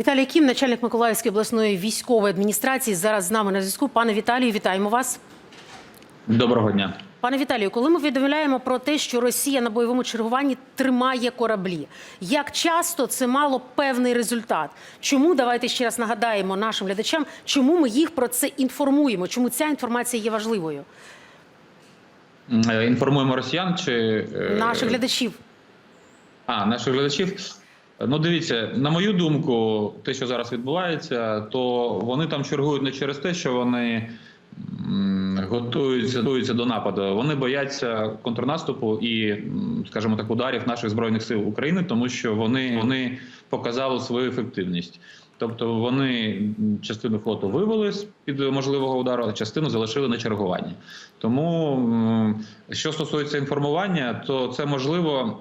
Віталій Кім, начальник Миколаївської обласної військової адміністрації, зараз з нами на зв'язку. Пане Віталію, вітаємо вас. Доброго дня. Пане Віталію, коли ми повідомляємо про те, що Росія на бойовому чергуванні тримає кораблі, як часто це мало певний результат? Чому давайте ще раз нагадаємо нашим глядачам, чому ми їх про це інформуємо? Чому ця інформація є важливою? Е, Інформуємо росіян чи е, Наших глядачів. а наших глядачів. Ну, дивіться, на мою думку, те, що зараз відбувається, то вони там чергують не через те, що вони готуються, готуються до нападу. Вони бояться контрнаступу і, скажімо так, ударів наших збройних сил України, тому що вони, вони показали свою ефективність. Тобто вони частину флоту вивели з під можливого удару, а частину залишили на чергуванні. Тому що стосується інформування, то це можливо.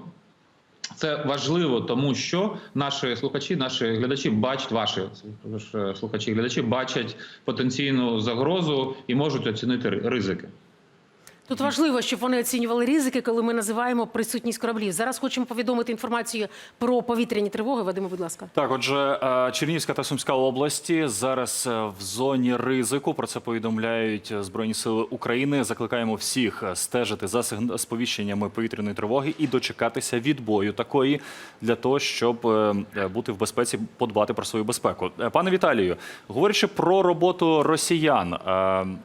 Це важливо, тому що наші слухачі, наші глядачі бачать ваші слухачі, глядачі бачать потенційну загрозу і можуть оцінити ризики. Тут важливо, щоб вони оцінювали ризики, коли ми називаємо присутність кораблів. Зараз хочемо повідомити інформацію про повітряні тривоги. Вадиме, будь ласка. Так, отже, е, Чернігівська та Сумська області зараз е, в зоні ризику. Про це повідомляють е, Збройні Сили України. Закликаємо всіх стежити за сповіщеннями повітряної тривоги і дочекатися відбою такої для того, щоб бути в безпеці, подбати про свою безпеку. Пане Віталію, говорячи про роботу росіян,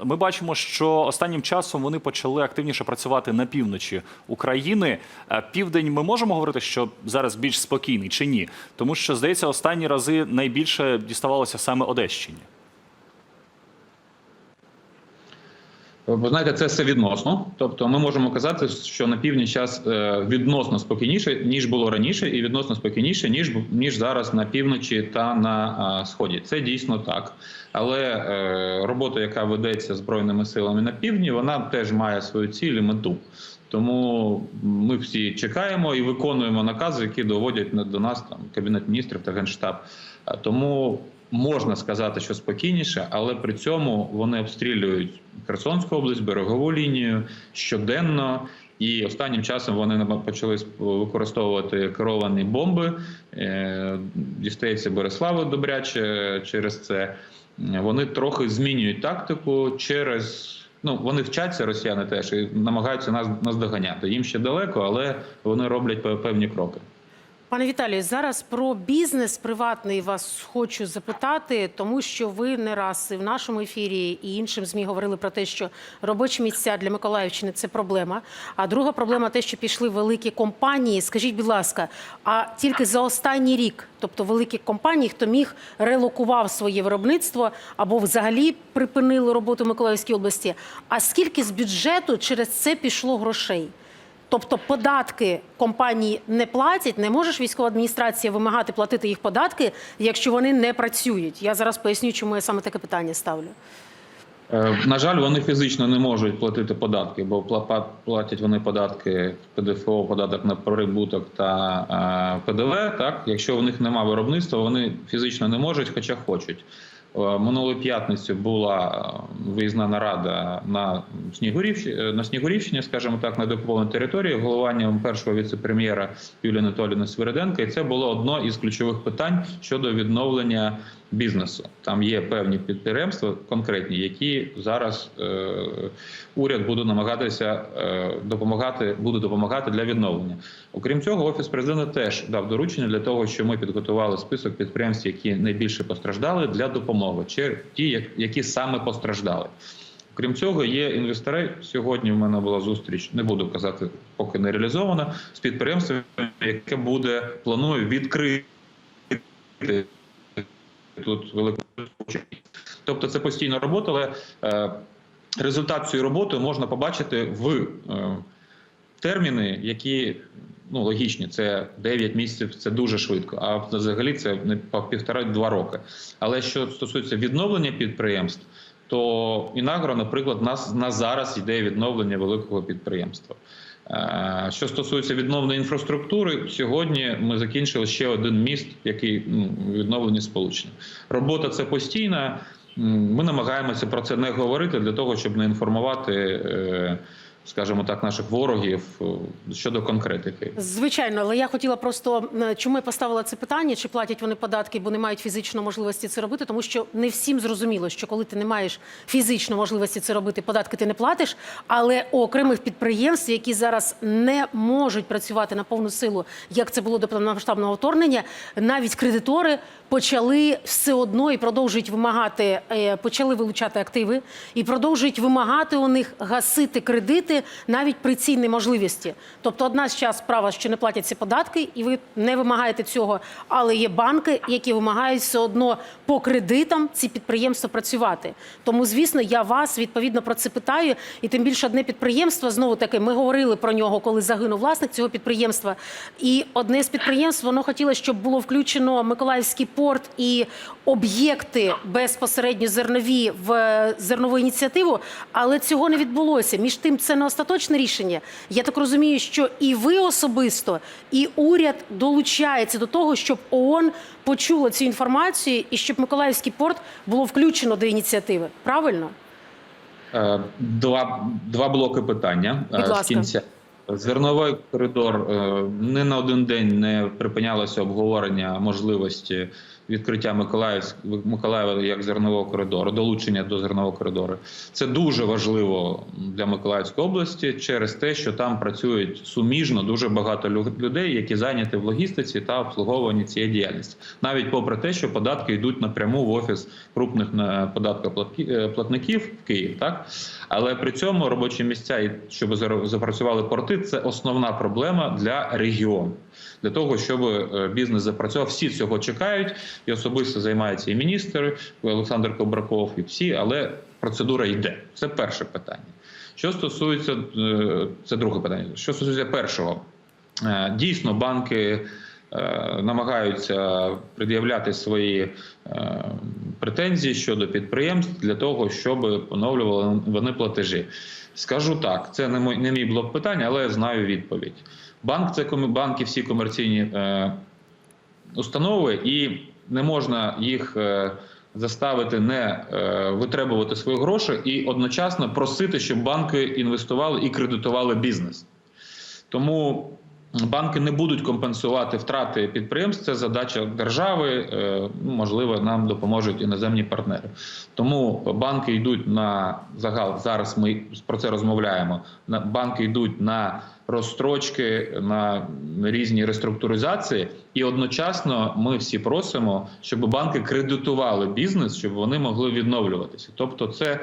ми бачимо, що останнім часом вони почали активніше працювати на півночі України. Е, Південь ми можемо говорити, що зараз більш спокійний чи ні? Тому що здається, останні рази найбільше діставалося саме Одещині. Ви знаєте, це все відносно. Тобто, ми можемо казати, що на півдні час е, відносно спокійніше ніж було раніше, і відносно спокійніше ніж ніж зараз на півночі та на сході. Це дійсно так. Але е, робота, яка ведеться збройними силами на півдні, вона теж має свою ціль і мету. Тому ми всі чекаємо і виконуємо накази, які доводять до нас там кабінет міністрів та генштаб. Тому можна сказати, що спокійніше, але при цьому вони обстрілюють Херсонську область, берегову лінію щоденно. І останнім часом вони почали використовувати керовані бомби. Е, Дістається Борислава добряче через це. Вони трохи змінюють тактику через. Ну, вони вчаться росіяни теж і намагаються нас наздоганяти. Їм ще далеко, але вони роблять пе- певні кроки. Пане Віталію, зараз про бізнес приватний вас хочу запитати, тому що ви не раз і в нашому ефірі і іншим змі говорили про те, що робочі місця для Миколаївщини це проблема. А друга проблема те, що пішли великі компанії. Скажіть, будь ласка, а тільки за останній рік, тобто великі компанії, хто міг релокував своє виробництво або взагалі припинили роботу в Миколаївській області. А скільки з бюджету через це пішло грошей? Тобто податки компанії не платять, не може ж військова адміністрація вимагати платити їх податки, якщо вони не працюють. Я зараз поясню, чому я саме таке питання ставлю. Е, На жаль, вони фізично не можуть платити податки, бо пла- платять вони податки ПДФО, податок на прибуток та е, ПДВ. Так, якщо в них немає виробництва, вони фізично не можуть, хоча хочуть. Е, Минулої п'ятниці була е, виїзна нарада на Снігурівщині, на Снігурівщині, скажімо так, на деокупованій території, головуванням першого віце-прем'єра Юлії Анатоліївни Свириденка. І це було одно із ключових питань щодо відновлення бізнесу. Там є певні підприємства конкретні, які зараз е, уряд буде намагатися е, допомагати, буде допомагати для відновлення. Окрім цього, офіс президента теж дав доручення для того, що ми підготували список підприємств, які найбільше постраждали для допомоги, чи ті, які саме постраждали. Крім цього, є інвестори. Сьогодні в мене була зустріч, не буду казати, поки не реалізована, з підприємством, яке буде планує відкрити тут велику. Тобто це постійна робота, але е, результат цієї роботи можна побачити в е, терміни, які ну, логічні. Це 9 місяців, це дуже швидко. А взагалі це не по півтора-два роки. Але що стосується відновлення підприємств, то Інагро, наприклад, нас на зараз йде відновлення великого підприємства. Е, Що стосується відновлення інфраструктури, сьогодні ми закінчили ще один міст, який ну, відновлені сполучення. Робота це постійна. Ми намагаємося про це не говорити для того, щоб не інформувати е, скажімо так, наших ворогів е, щодо конкретики. Звичайно, але я хотіла просто е, чому я поставила це питання, чи платять вони податки, бо не мають фізичної можливості це робити, тому що не всім зрозуміло, що коли ти не маєш фізичної можливості це робити, податки ти не платиш. Але окремих підприємств, які зараз не можуть працювати на повну силу, як це було до повномасштабного вторгнення, навіть кредитори почали все одно і продовжують вимагати, е, почали вилучати активи і продовжують вимагати у них гасити кредити навіть при цій неможливості. Тобто, одна з час справа, що не платять ці податки, і ви не вимагаєте цього. Але є банки, які вимагають все одно по кредитам ці підприємства працювати. Тому, звісно, я вас відповідно про це питаю. І тим більше одне підприємство знову таки ми говорили про нього, коли загинув власник цього підприємства. І одне з підприємств воно хотіло, щоб було включено Миколаївський порт і об'єкти безпосередньо зернові в е, зернову ініціативу, але цього не відбулося. Між тим, це не остаточне рішення. Я так розумію, що і ви особисто, і уряд долучається до того, щоб ООН почуло цю інформацію і щоб Миколаївський порт було включено до ініціативи. Правильно? Е, Два, два блоки питання е, Будь з ласка. кінця. Зерновий коридор е, не на один день не припинялося обговорення можливості відкриття Миколаївськ- Миколаєва як зернового коридору, долучення до зернового коридору. Це дуже важливо для Миколаївської області через те, що там працюють суміжно дуже багато лю- людей, які зайняті в логістиці та обслуговуванні цієї діяльності, навіть попри те, що податки йдуть напряму в офіс крупних е, податкоплатників в Київ, так але при цьому робочі місця і щоб запрацювали порти, це основна проблема для регіону. Для того щоб е, бізнес запрацював, всі цього чекають, і особисто займається і міністр Олександр Кобраков, і всі, але процедура йде. Це перше питання. Що стосується е, це друге питання. Що стосується першого, Е, дійсно банки намагаються пред'являти свої претензії щодо підприємств для того, щоб поновлювали вони платежі. Скажу так, це не мій, блок питання, але я знаю відповідь. Банк це банки, всі комерційні е, установи, і не можна їх е, заставити не е, витребувати свої гроші і одночасно просити, щоб банки інвестували і кредитували бізнес. Тому банки не будуть компенсувати втрати підприємств. Це задача держави. е, ну, Можливо, нам допоможуть іноземні партнери. Тому банки йдуть на загал. Зараз ми про це розмовляємо. Банки йдуть на розстрочки, на різні реструктуризації, і одночасно ми всі просимо, щоб банки кредитували бізнес, щоб вони могли відновлюватися. Тобто, це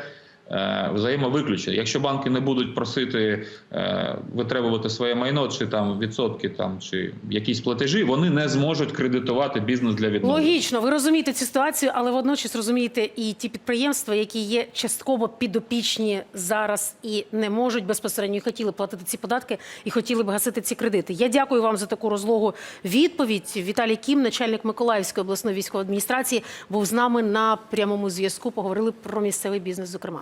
взаємовиключення. Якщо банки не будуть просити е, витребувати своє майно, чи там відсотки, там чи якісь платежі, вони не зможуть кредитувати бізнес для відновлення. Логічно, ви розумієте цю ситуацію, але водночас розумієте і ті підприємства, які є частково підопічні зараз і не можуть безпосередньо і хотіли платити ці податки і хотіли б гасити ці кредити. Я дякую вам за таку розлогу відповідь. Віталій Кім, начальник Миколаївської обласної військової адміністрації, був з нами на прямому зв'язку. Поговорили про місцевий бізнес, зокрема.